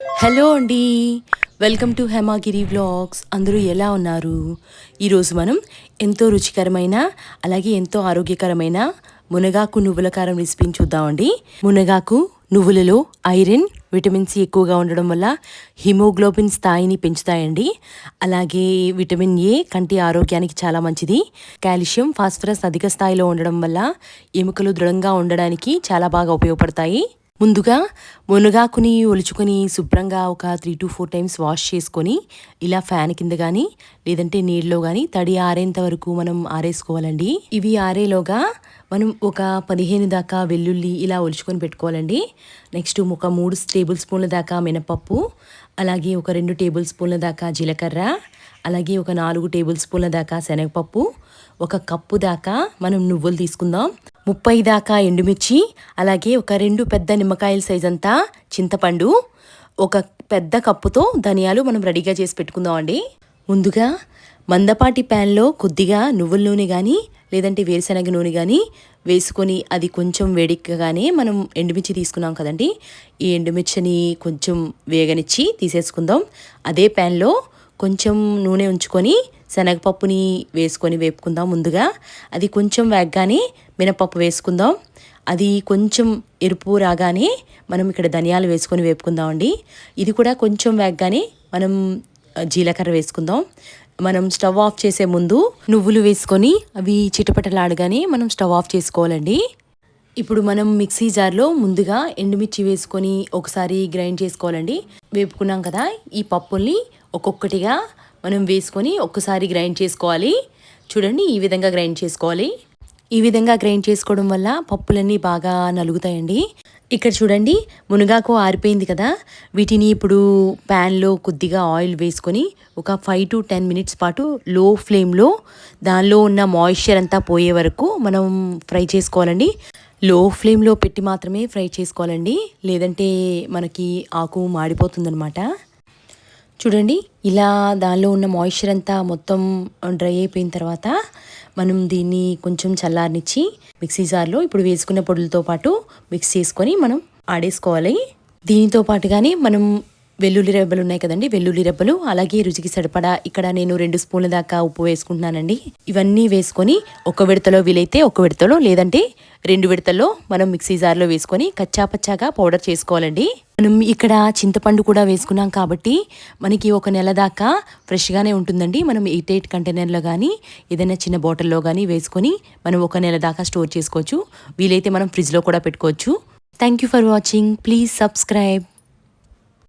Hello అండి. Welcome to Hemagiri vlogs. అందరూ ఎలా ఉన్నారు? ఈరోజు మనం ఎంతో రుచికరమైన అలాగే ఎంతో ఆరోగ్యకరమైన మునగాకు నువ్వుల కారం రెసిపీని చూద్దామండి మునగాకు నువ్వులలో ఐరన్ విటమిన్ సి ఎక్కువగా ఉండడం వల్ల హిమోగ్లోబిన్ స్థాయిని పెంచుతాయండి. అలాగే విటమిన్ ఏ కంటి ఆరోగ్యానికి చాలా మంచిది. కాల్షియం ఫాస్ఫరస్ అధిక స్థాయిలో ఉండడం వల్ల ఎముకలు దృఢంగా ఉండడానికి చాలా బాగా ఉపయోగపడతాయి. ముందుగా మునగాకుని ఒలుచుకొని శుభ్రంగా ఒక three two four times wash చేసుకొని ఇలా ఫ్యాన్ కింద కానీ లేదంటే నీళ్ళలో కానీ తడి ఆరేంత వరకు మనం ఆరేసుకోవాలండి. ఇవి ఆరేలోగా మనం ఒక పదిహేను దాకా వెల్లుల్లి ఇలా ఒలుచుకొని పెట్టుకోవాలండి. నెక్స్ట్ ఒక మూడు టేబుల్ స్పూన్ల దాకా మినపప్పు అలాగే ఒక రెండు టేబుల్ స్పూన్ల దాకా జీలకర్ర అలాగే ఒక నాలుగు టేబుల్ స్పూన్ల దాకా శనగపప్పు ఒక కప్పు దాకా మనం నువ్వులు తీసుకుందాం. ముప్పై దాకా ఎండుమిర్చి అలాగే ఒక రెండు పెద్ద నిమ్మకాయల సైజ్ అంతా చింతపండు ఒక పెద్ద కప్పుతో ధనియాలు మనం రెడీగా చేసి పెట్టుకుందాం అండి. ముందుగా మందపాటి ప్యాన్లో కొద్దిగా నువ్వుల నూనె కానీ లేదంటే వేరుశనగ నూనె కానీ వేసుకొని అది కొంచెం వేడికగానే మనం ఎండుమిర్చి తీసుకున్నాం కదండి. ఈ ఎండుమిర్చిని కొంచెం వేగనిచ్చి తీసేసుకుందాం. అదే ప్యాన్లో కొంచెం నూనె ఉంచుకొని శనగపప్పుని వేసుకొని వేపుకుందాం ముందుగా. అది కొంచెం వేగగానే మినపప్పు వేసుకుందాం. అది కొంచెం ఎరుపు రాగానే మనం ఇక్కడ ధనియాలు వేసుకొని వేపుకుందాం అండి ఇది కూడా కొంచెం వేగగానే మనం జీలకర్ర వేసుకుందాం. మనం స్టవ్ ఆఫ్ చేసే ముందు నువ్వులు వేసుకొని అవి చిటపటలాడగానే మనం స్టవ్ ఆఫ్ చేసుకోవాలండి. ఇప్పుడు మనం మిక్సీ జార్లో ముందుగా ఎండుమిర్చి వేసుకొని ఒకసారి గ్రైండ్ చేసుకోవాలండి. వేపుకున్నాం కదా ఈ పప్పుల్ని ఒక్కొక్కటిగా మనం వేసుకొని ఒక్కసారి గ్రైండ్ చేసుకోవాలి. చూడండి ఈ విధంగా గ్రైండ్ చేసుకోవాలి. ఈ విధంగా గ్రైండ్ చేసుకోవడం వల్ల పప్పులన్నీ బాగా నలుగుతాయండి. ఇక్కడ చూడండి మునగాకు ఆరిపోయింది కదా. వీటిని ఇప్పుడు ప్యాన్లో కొద్దిగా ఆయిల్ వేసుకొని ఒక ఫైవ్ టు టెన్ మినిట్స్ పాటు లో ఫ్లేమ్లో దానిలో ఉన్న మాయిశ్చర్ అంతా పోయే వరకు మనం ఫ్రై చేసుకోవాలండి. లో ఫ్లేమ్లో పెట్టి మాత్రమే ఫ్రై చేసుకోవాలండి. లేదంటే మనకి ఆకు మాడిపోతుందనమాట చూడండి ఇలా దానిలో ఉన్న మాయిశ్చర్ అంతా మొత్తం డ్రై అయిపోయిన తర్వాత మనం దీన్ని కొంచెం చల్లారనిచ్చి మిక్సీ జార్లో ఇప్పుడు వేసుకున్న పొడులతో పాటు మిక్స్ చేసుకొని మనం ఆడేసుకోవాలి. దీనితో పాటుగానే మనం వెల్లుల్లి రెబ్బలు ఉన్నాయి కదండి వెల్లుల్లి రెబ్బలు. అలాగే రుచికి సరిపడా ఇక్కడ నేను రెండు స్పూన్ల దాకా ఉప్పు వేసుకుంటున్నానండి. ఇవన్నీ వేసుకొని ఒక విడతలో వీలైతే ఒక విడతలో లేదంటే రెండు విడతల్లో మనం మిక్సీ జార్లో వేసుకొని కచ్చాపచ్చాగా పౌడర్ చేసుకోవాలండి. మనం ఇక్కడ చింతపండు కూడా వేసుకున్నాం కాబట్టి మనకి ఒక నెల దాకా ఫ్రెష్గానే ఉంటుందండి. మనం ఎయిట్ ఎయిట్ కంటైనర్లో కానీ ఏదైనా చిన్న బాటిల్లో కానీ వేసుకొని మనం ఒక నెల దాకా స్టోర్ చేసుకోవచ్చు. వీలైతే మనం ఫ్రిడ్జ్లో కూడా పెట్టుకోవచ్చు. Thank you for watching please subscribe